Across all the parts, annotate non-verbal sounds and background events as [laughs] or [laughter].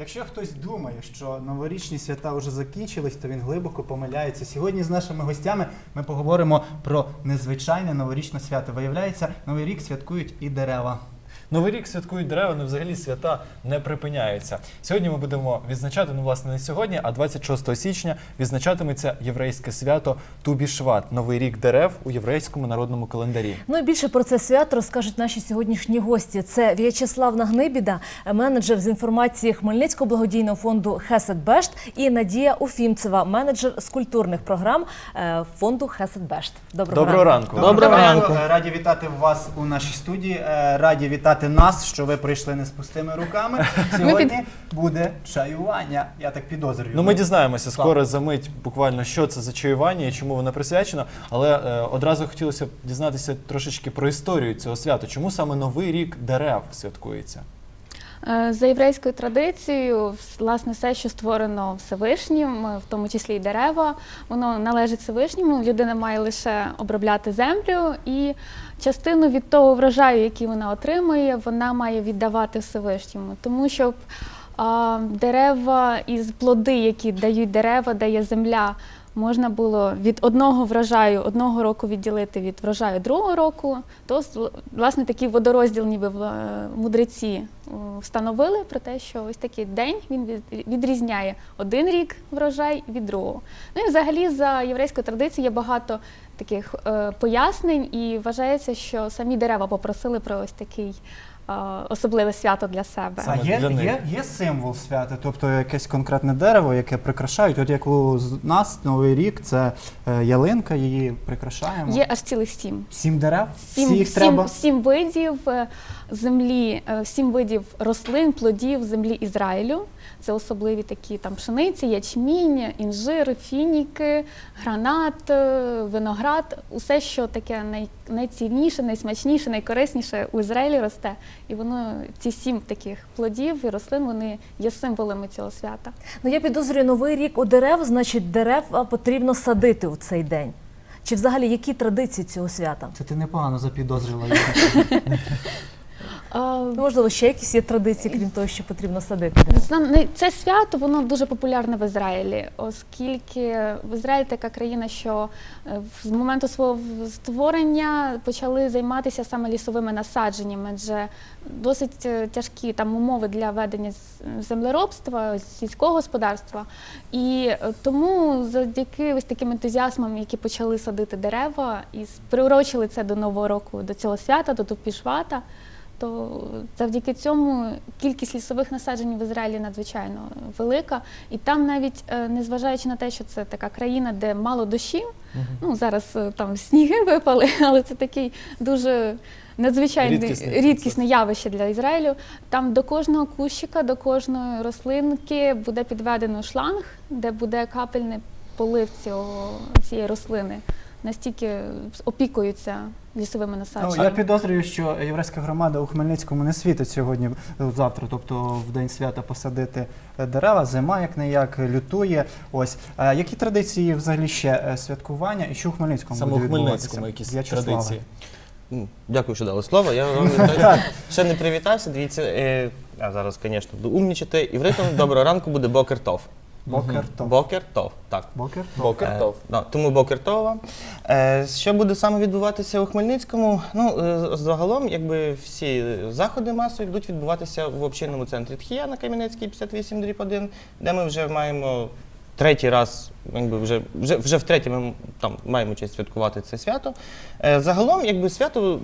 Якщо хтось думає, що новорічні свята вже закінчились, то він глибоко помиляється. Сьогодні з нашими гостями ми поговоримо про незвичайне новорічне свято. Виявляється, новий рік святкують і дерева. Новий рік святкують дерева, ну взагалі свята не припиняються. Сьогодні ми будемо відзначати, ну власне не сьогодні, а 26 січня відзначатиметься єврейське свято Тубішват, новий рік дерев у єврейському народному календарі. Ну і більше про це свято розкажуть наші сьогоднішні гості. Це В'ячеслав Нагнибіда, менеджер з інформації Хмельницького благодійного фонду Хесед Бешт, і Надія Уфімцева, менеджер з культурних програм е, фонду Хесед Бешт. Доброго, Доброго ранку. Доброго ранку. Раді вітати вас у нашій студії. Е, Раді вітати нас, що ви прийшли не з пустими руками. [laughs] Сьогодні буде чаювання. Я так підозрюю. Ну, ми дізнаємося скоро за мить, буквально що це за чаювання і чому воно присвячено. Але е, одразу хотілося б дізнатися трошечки про історію цього свята. Чому саме новий рік дерев святкується? Е, За єврейською традицією, власне, все, що створено Всевишнім, е, в тому числі і дерева, воно належить Всевишньому. Людина має лише обробляти землю, і частину від того врожаю, який вона отримує, вона має віддавати Всевишньому. Тому щоб а, дерева із плоди, які дають дерева, дає земля. Можна було від одного врожаю одного року відділити від врожаю другого року, то власне такий водорозділ, ніби е, мудреці е, встановили про те, що ось такий день він відрізняє один рік врожай від другого. Ну і взагалі за єврейською традицією є багато таких е, пояснень, і вважається, що самі дерева попросили про ось такий особливе свято для себе. А є, для них. є, є символ свята, тобто якесь конкретне дерево, яке прикрашають. От як у з- нас Новий рік це е, ялинка, її прикрашаємо. Є аж цілих сім. Сім дерев, Сім, всі їх сім, треба. сім видів е, землі, е, сім видів рослин, плодів землі Ізраїлю. Це особливі такі там пшениці, ячмінь, інжир, фініки, гранат, е, виноград, усе, що таке най, найцінніше, найсмачніше, найкорисніше у Ізраїлі росте. І воно ці сім таких плодів і рослин вони є символами цього свята. Ну я підозрюю, новий рік у дерев, значить, дерев потрібно садити у цей день. Чи взагалі які традиції цього свята? Це ти непогано запідозрила. [laughs] А, Ну, можливо, ще якісь є традиції, крім того, що потрібно садити дерева. Не- Це свято воно дуже популярне в Ізраїлі, оскільки в Ізраїль така країна, що е, з моменту свого створення почали займатися саме лісовими насадженнями, адже досить е, тяжкі там умови для ведення з- землеробства, сільського господарства. І е, тому завдяки ось таким ентузіазмам, які почали садити дерева і с- приурочили це до Нового року, до цього свята, до Тупішвата, то завдяки цьому кількість лісових насаджень в Ізраїлі надзвичайно велика. І там навіть е, незважаючи на те, що це така країна, де мало дощів, ну зараз е, там сніги [laughs] випали, але це такий дуже надзвичайне Рідкісний рідкісне явище для Ізраїлю. Там до кожного кущика, до кожної рослинки буде підведено шланг, де буде капельний полив цього, цієї рослини. Настільки опікуються лісовими Ну, насадженнями. я підозрюю, що єврейська громада у Хмельницькому не світить сьогодні, е, завтра, тобто в день свята посадити е, дерева, зима як не як лютує. Ось які традиції взагалі ще е, святкування і що у Хмельницькому Саме буде у? Хмельницькому якісь В'ячеславе. традиції. М, Дякую, що дали слово. Я [laughs] вам ще не привітався. Дивіться, е, а зараз, звісно, буду умнічати. Івритом доброго ранку буде бокер-тов. Бокер тов. Так. Бокертов. Бокертов. Е, да, тому бокер-тов. Е, що буде саме відбуватися у Хмельницькому? Ну, е, загалом, якби всі заходи масові будуть відбуватися в общинному центрі Тхія на Кам'янецькій 58 дріб 1, де ми вже маємо третій раз, якби вже, вже, вже втретє ми там маємо честь святкувати це свято. Е, загалом, якби свято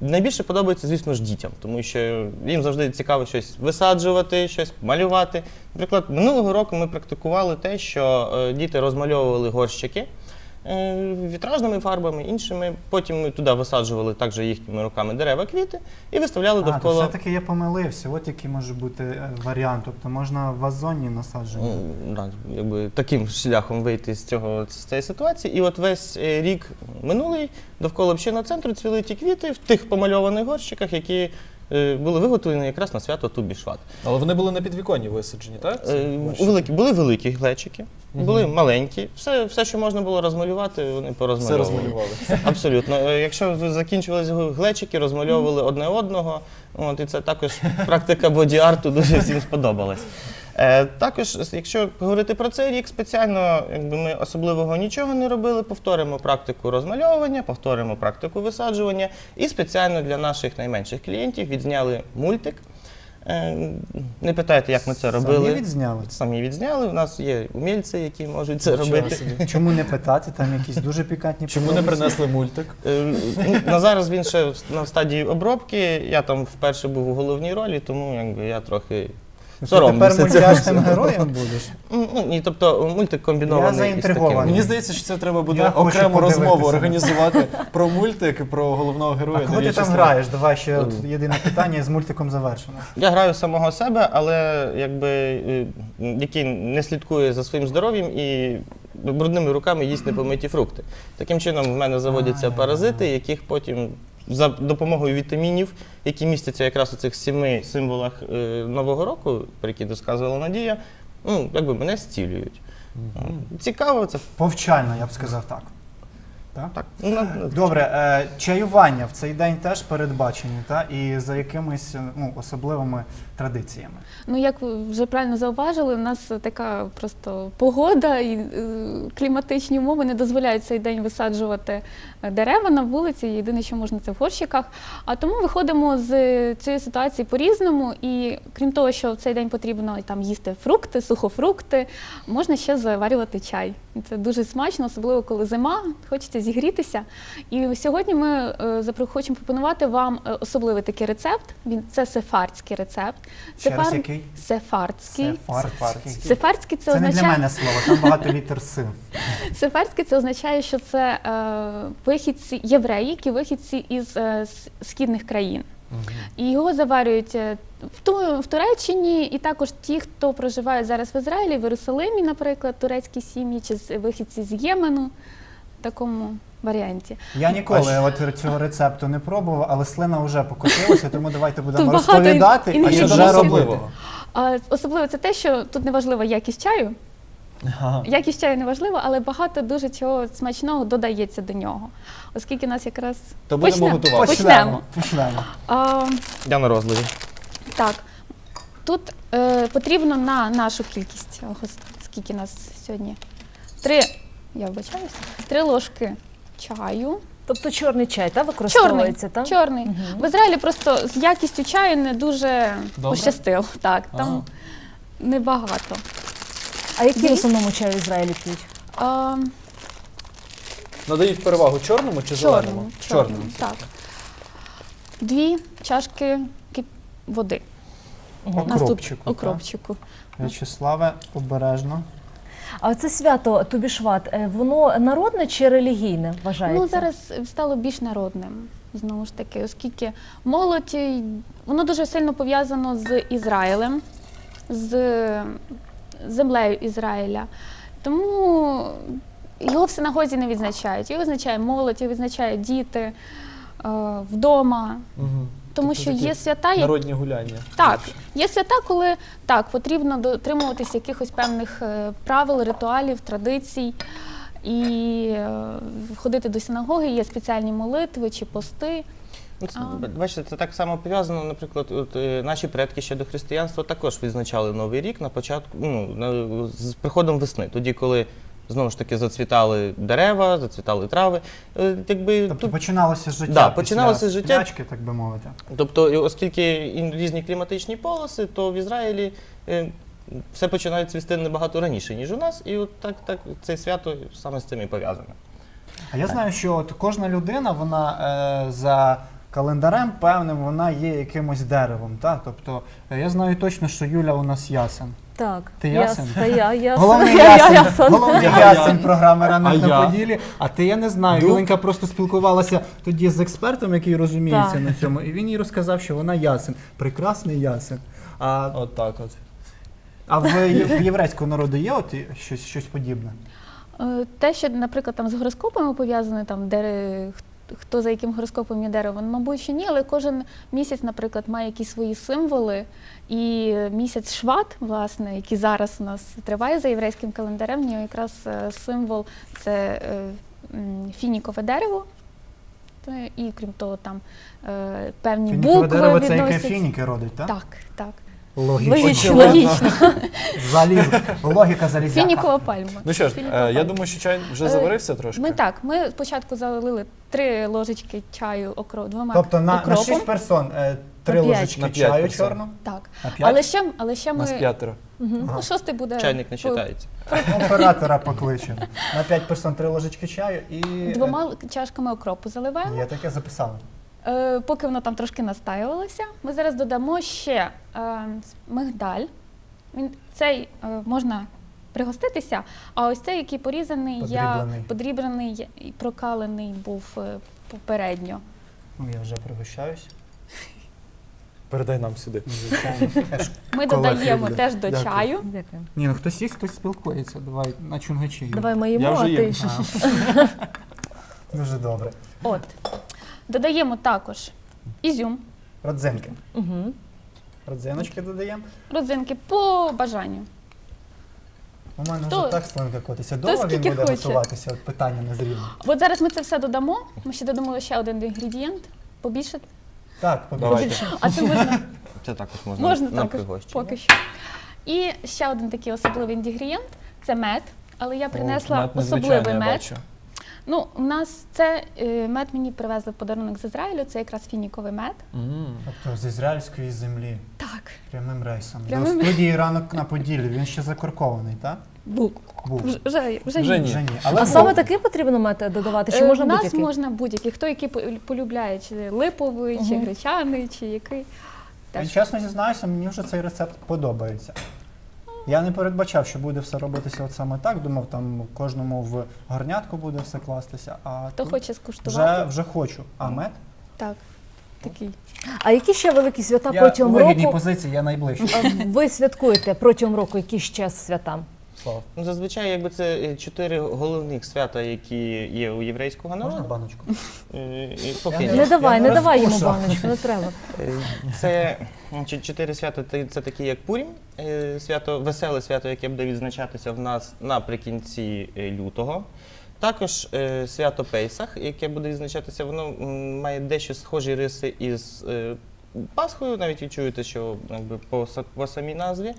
найбільше подобається, звісно ж, дітям, тому що їм завжди цікаво щось висаджувати, щось малювати. Наприклад, минулого року ми практикували те, що е, діти розмальовували горщики вітражними фарбами, іншими. Потім ми туди висаджували також їхніми руками дерева, квіти і виставляли А, то довкола. все-таки я помилився. От який може бути е, варіант. Тобто можна в вазоні насадження. Ну, да, якби таким шляхом вийти з цього з цієї ситуації. І от весь е, рік минулий довкола общинного центру цвіли ті квіти в тих помальованих горщиках, які е, були виготовлені якраз на свято Тубішват. Але вони були на підвіконні висаджені, так? Це Е, ваші? Великі, були великі глечики, були маленькі. Все, все, що можна було розмалювати, вони Все порозмальовували. розмалювали. [laughs] Абсолютно. Е, Якщо ви закінчувалися глечики, розмальовували одне одного. От, і це також практика боді-арту дуже всім сподобалась. Е, також, якщо говорити про цей рік, спеціально якби ми особливого нічого не робили, повторимо практику розмальовування, повторимо практику висаджування і спеціально для наших найменших клієнтів відзняли мультик. Е, не питайте, як ми це робили. Самі відзняли. Самі відзняли. У нас є умільці, які можуть це робити. Чому не питати? Там якісь дуже пікантні Чому не принесли мультик? Е, На зараз він ще на стадії обробки. Я там вперше був у головній ролі, тому якби я трохи Ти тепер мультяшним героєм будеш? Ну, ну, ні, тобто мультик комбінований. Я із заінтригований. Мені здається, що це треба буде Я хочу окрему розмову організувати про мультик про головного А героя. кого ти там В'ячеслава. граєш? Давай ще от єдине питання з мультиком завершено. Я граю самого себе, але якби е, який не слідкує за своїм здоров'ям і брудними руками їсть непомиті фрукти. Таким чином в мене заводяться паразити, яких потім за допомогою вітамінів, які містяться якраз у цих сіми символах е, Нового року, про які розказувала Надія, ну, якби мене зцілюють. Цікаво, це Повчально, я б сказав так. Так? так. ну, [laughs] Добре, е, чаювання в цей день теж передбачені, та? і за якимись е, ну, особливими традиціями. Ну, як ви вже правильно зауважили, у нас така просто погода і е, кліматичні умови не дозволяють цей день висаджувати е, дерева на вулиці. Єдине, що можна, це в горщиках. А тому виходимо з цієї ситуації по-різному. І крім того, що в цей день потрібно там їсти фрукти, сухофрукти, можна ще заварювати чай. Це дуже смачно, особливо коли зима, хочеться зігрітися. І сьогодні ми е, хочемо пропонувати вам е, особливий такий рецепт. Він це сефардський рецепт. Ще раз який? Сефардський. Сефардський. Сефардський це, Це не для мене слово, там багато літер С. [laughs] сефардський це означає, що це е, вихідці євреї, які вихідці із е, східних країн. І його заварюють е, в, Ту- в Туреччині, і також ті, хто проживає зараз в Ізраїлі, в Єрусалимі, наприклад, турецькі сім'ї чи з- вихідці з Ємену такому варіанті. Я ніколи от цього рецепту не пробував, але слина вже покотилася, тому давайте будемо Тут багато розповідати і А що вже робити. особливого? А особливо це те, що тут не важлива якість чаю. Ага. Якість чаю не важлива, але багато дуже чого смачного додається до нього. Оскільки нас якраз То будемо Почнемо. готувати. Почнемо. Почнемо. а, Я на розливі. Так, тут е, потрібно на нашу кількість, ого, скільки нас сьогодні? Три, я вибачаюся, три ложки чаю. Тобто чорний чай та Чорний, використовується, так? чорний. В Ізраїлі просто з якістю чаю не дуже Добре? пощастило. Так, там Ага. небагато. А який в Дві. основному чай в Ізраїлі п'ють? А, Надають перевагу чорному чи зеленому? чорному, чорному, так. Дві чашки кип- води. У нас тут Окропчику. окропчику. В'ячеславе, обережно. А це свято Тубішват, е, воно народне чи релігійне вважається? Ну зараз стало більш народним. Знову ж таки, оскільки молодь е, воно дуже сильно пов'язано з Ізраїлем, з землею Ізраїля. Тому його в синагозі не відзначають. Його відзначає молодь, його відзначають діти е, вдома. Мгм. Тому що є свята, Народні гуляння. так, є свята, коли так потрібно дотримуватись якихось певних е, правил, ритуалів, традицій. І е, ходити до синагоги, є спеціальні молитви чи пости. Ну, це, А. Бачите, це так само пов'язано. Наприклад, от, е, наші предки ще до християнства також відзначали Новий рік на початку, ну, на, з приходом весни, тоді, коли знову ж таки зацвітали дерева, зацвітали трави. Е, Якби, Тобто тут- починалося життя. Да, після починалося життя. сплячки, так би мовити. тобто, і оскільки різні кліматичні полоси, то в Ізраїлі е, все починає цвісти набагато раніше, ніж у нас, і от так, так це свято саме з цим і пов'язане. А я знаю, що от кожна людина, вона е, за календарем певним, вона є якимось деревом. Та? Тобто е, я знаю точно, що Юля у нас ясен. Так. Ти ясен? Та я, [laughs] ясен. Головний [laughs] Я ясен, ясен. головний Я ясен я. програми А на я? поділі. А ти я не знаю. Юленька просто спілкувалася тоді з експертом, який розуміється Так. на цьому, і він їй розказав, що вона ясен. Прекрасний ясен. А, От так от. а в, в єврейського народу є от щось, щось подібне? Е, Те, що, наприклад, там з гороскопами пов'язане, там, де хто за яким гороскопом є дерево, мабуть, що ні, але кожен місяць, наприклад, має якісь свої символи. І місяць Шват, власне, який зараз у нас триває за єврейським календарем, нього якраз е, символ це е, фінікове дерево. І крім того, там е, певні Фінікове букви дерево це яке фініки родить, так? Так, так. Логічно. Логічно. Логічно. Заліз. Логіка залізяка. Фінікова пальма. Ну що ж, Фінікова е, я пальма. думаю, що чай вже Е, заварився трошки. Ми так, ми спочатку залили три ложечки чаю окро, двома Тобто на, на окропом. 6 персон е, три На п'ять. ложечки На п'ять чаю персон. чорного. Так. На 5. Але ще, але ще Нас ми п'ятеро. ну, шостий буде Чайник не по- вважається. [laughs] Оператора покличемо. На 5 персон три ложечки чаю і... двома чашками окропу заливаємо. Я таке записав. Е, поки воно там трошки настаювалося, ми зараз додамо ще е, мигдаль. Він цей е, можна пригоститися, а ось цей, який порізаний, я Подріблений. подрібрений і прокалений був е, попередньо. Ну, я вже пригощаюсь. [laughs] Передай нам сюди. Звичайно. [laughs] Ми додаємо теж до Дякую. чаю. Дякую. Ні, ну хтось їсть, хтось спілкується. Давай на чунгачі. Давай ми вже а ти їм. [laughs] Дуже добре. От. Додаємо також ізюм, Родзинки. Угу. Родзиночки додаємо. родзинки по бажанню. У мене Хто- вже так слинка котиться. Довго він скільки буде хоче. готуватися? От питання незрівне. От зараз ми це все додамо. Ми ще додамо ще один інгредієнт. Побільше. Так, Давайте. побільше. А це можна [laughs] Це також можна, Можна на також пригощення. поки що. І ще один такий особливий інгредієнт це мед. Але я принесла О, мед незвичайний, особливий я мед. бачу. Ну, у нас це е, мед мені привезли в подарунок з Ізраїлю. Це якраз фініковий мед. М. Тобто з ізраїльської землі Так, прямим рейсом. Прямим- До студії ранок на Поділлі. Він ще закоркований, так? був. Був. Вже, вже, вже, Вже ні. ні. Вже ні. Але А був. саме такий потрібно мед додавати, чи Е, можна у нас будь-який? можна будь-який. Хто який по- полюбляє, чи липовий, чи Мгм. гречаний, чи який. Я чесно зізнаюся, мені вже цей рецепт подобається. Я не передбачав, що буде все робитися от саме так. Думав, там кожному в горнятку буде все кластися. А Хто тут хоче скуштувати? вже, вже хочу. А мед? Так, такий. А які ще великі свята Я протягом у вигідній року позиції, я найближчий. е, ви святкуєте протягом року які ще свята? Слава. Ну, зазвичай, якби це е, чотири головних свята, які є у єврейського Можна народу. баночку? Е, і поки ні. не- Не давай, не не давай йому баночку, не треба. Е, Це значить, чотири свята. Це- Це такі, як Пурім, е, свято, веселе свято, яке буде відзначатися в нас наприкінці е, лютого. Також е, свято Пейсах, яке буде відзначатися, воно має дещо схожі риси із е, Пасхою, навіть відчуєте, що якби, по, по самій назві.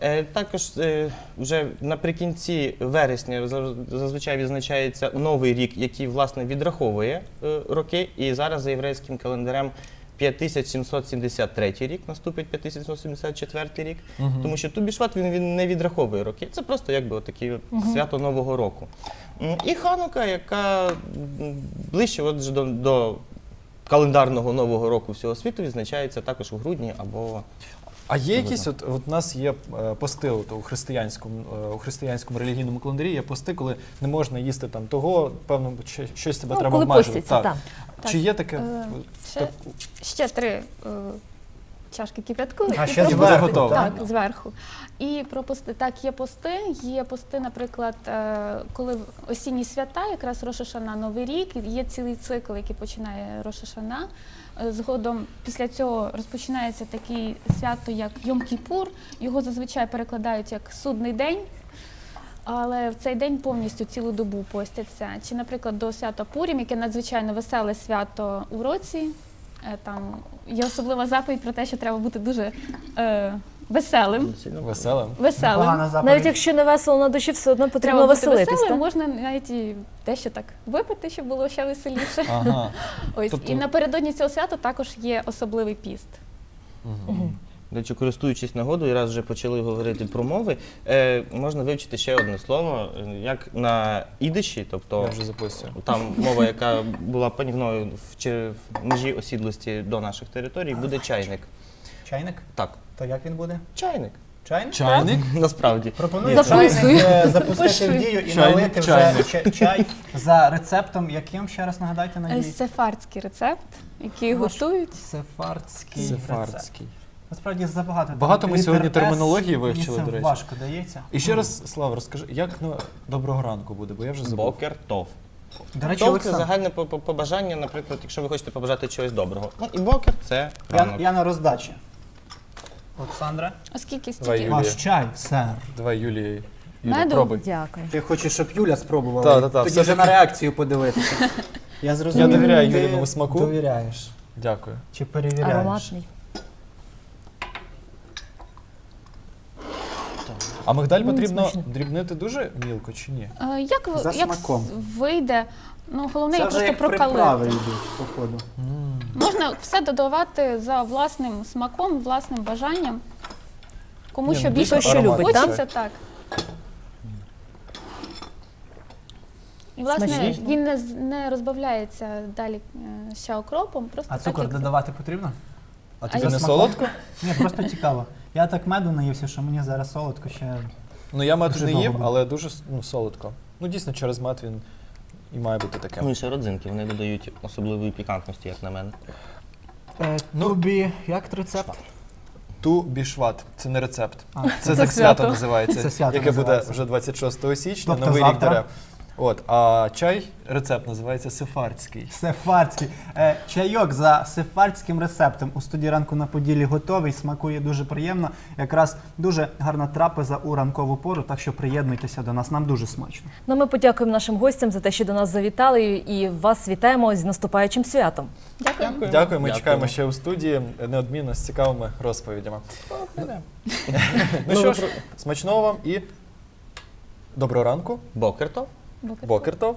Е, Також е, вже наприкінці вересня зазвичай відзначається новий рік, який власне відраховує е, роки. І зараз за єврейським календарем 5773 рік, наступить 5774 рік. угу. Тому що Тубішват він, він не відраховує роки. Це просто якби отакі угу. свято Нового року. І Ханука, яка ближче от до, до календарного нового року всього світу, відзначається також у грудні або А є якісь, от, от у нас є е, пости от, у християнському, е, у християнському релігійному календарі є пости, коли не можна їсти там того, певно, чи- щось тебе Ну, треба коли обмежити. постяться, так. Так. Чи є таке? Е, ще- так, Ще три е, чашки кип'ятку. А ще зверху, готово. Так, зверху. І про пости. Так, є пости. Є пости, наприклад, е, коли в- осінні свята, якраз Рошашана, Новий рік, і є цілий цикл, який починає Рошашана. Е, Згодом після цього розпочинається таке свято, як Йом-Кіпур. Його зазвичай перекладають як судний день. Але в цей день повністю цілу добу постяться. Чи, наприклад, до свята Пурім, яке надзвичайно веселе свято у році. Е, Там є особлива заповідь про те, що треба бути дуже е, веселим. Веселим. Веселим. Погана заповідь. Навіть якщо не весело на душі, все одно потрібно Треба бути веселитись. веселим, так? можна навіть і дещо так випити, щоб було ще веселіше. Ага. [laughs] Ось Тобто- і напередодні цього свята також є особливий піст. Мгм. До речі, користуючись нагодою, раз вже почали говорити про мови, е, можна вивчити ще одне слово, е, як на ідиші, тобто Я вже записую. там мова, яка була панівною в, чи- в межі осідлості до наших територій, буде чайник. Чайник? Так, То як він буде? чайник. Чайник? Чайник? Насправді. Пропоную Записуй. чайник е, запустити Пиши. в дію і Чайник, налити вже чайник. ча- чай за рецептом, яким ще раз нагадайте на Е, англійській? Сефардський рецепт, який Ваш- готують. Сефардський рецепт. Сефардський. Насправді забагато. Багато ми сьогодні термінології вивчили, до речі. Важко дається. І ще раз, Слава, розкажи, як ну, доброго ранку буде, бо я вже забув. Бокер тов. До речі, Толк це загальне по- по- побажання, наприклад, якщо ви хочете побажати чогось доброго. Ну і бокер це я, ранок. я на роздачі. Олександра, Оскільки Давай, стільки ваш чай, сер. Давай, Юлія. Юля, Меду? пробуй. Дякую. Ти хочеш, щоб Юля спробувала? Та, та, та, Тоді все вже на реакцію подивитися. [laughs] Я зрозумів. Я довіряю Юліному смаку. Довіряєш. Дякую. Чи перевіряєш? Ароматний. А мигдаль потрібно смачно. дрібнити дуже мілко чи ні? Е, Як, ви- За як смаком. вийде? Ну, головне Це вже просто як приправи прокалити. йдуть, походу. Можна все додавати за власним смаком, власним бажанням. Кому Ні, що ну, більше дійсно що любить, хочеться, так. І, власне, Смачніше. він не, з- не розбавляється далі е, ще окропом. Просто А так, цукор як- додавати потрібно? А тобі я- не смаком? солодко? Ні, просто цікаво. Я так меду наївся, що мені зараз солодко ще. Ну я меду Дуже не довго їв, але дуже ну, солодко. Ну дійсно, через мед він і має бути таке. Ну і ще родзинки, вони додають особливої пікантності, як на мене. Е, Ну, тобі як рецепт? Ту бішват. Це не рецепт. А, Це, Це так свято свято. називається, Це свято яке називається. буде вже 26 січня, Тобто новий завтра? рік дерев. От, а чай, рецепт називається сефардський. Сефардський. Е, чайок за сефардським рецептом у студії ранку на поділі готовий. Смакує дуже приємно. Якраз дуже гарна трапеза у ранкову пору, так що приєднуйтеся до нас. Нам дуже смачно. Ну, ми подякуємо нашим гостям за те, що до нас завітали, і вас вітаємо з наступаючим святом. Дякую. Дякую, ми Дякуємо. чекаємо ще у студії неодмінно з цікавими розповідями. Ну Ну, що ж, смачного вам і доброго ранку, Бокер то. Бокер. бокертов.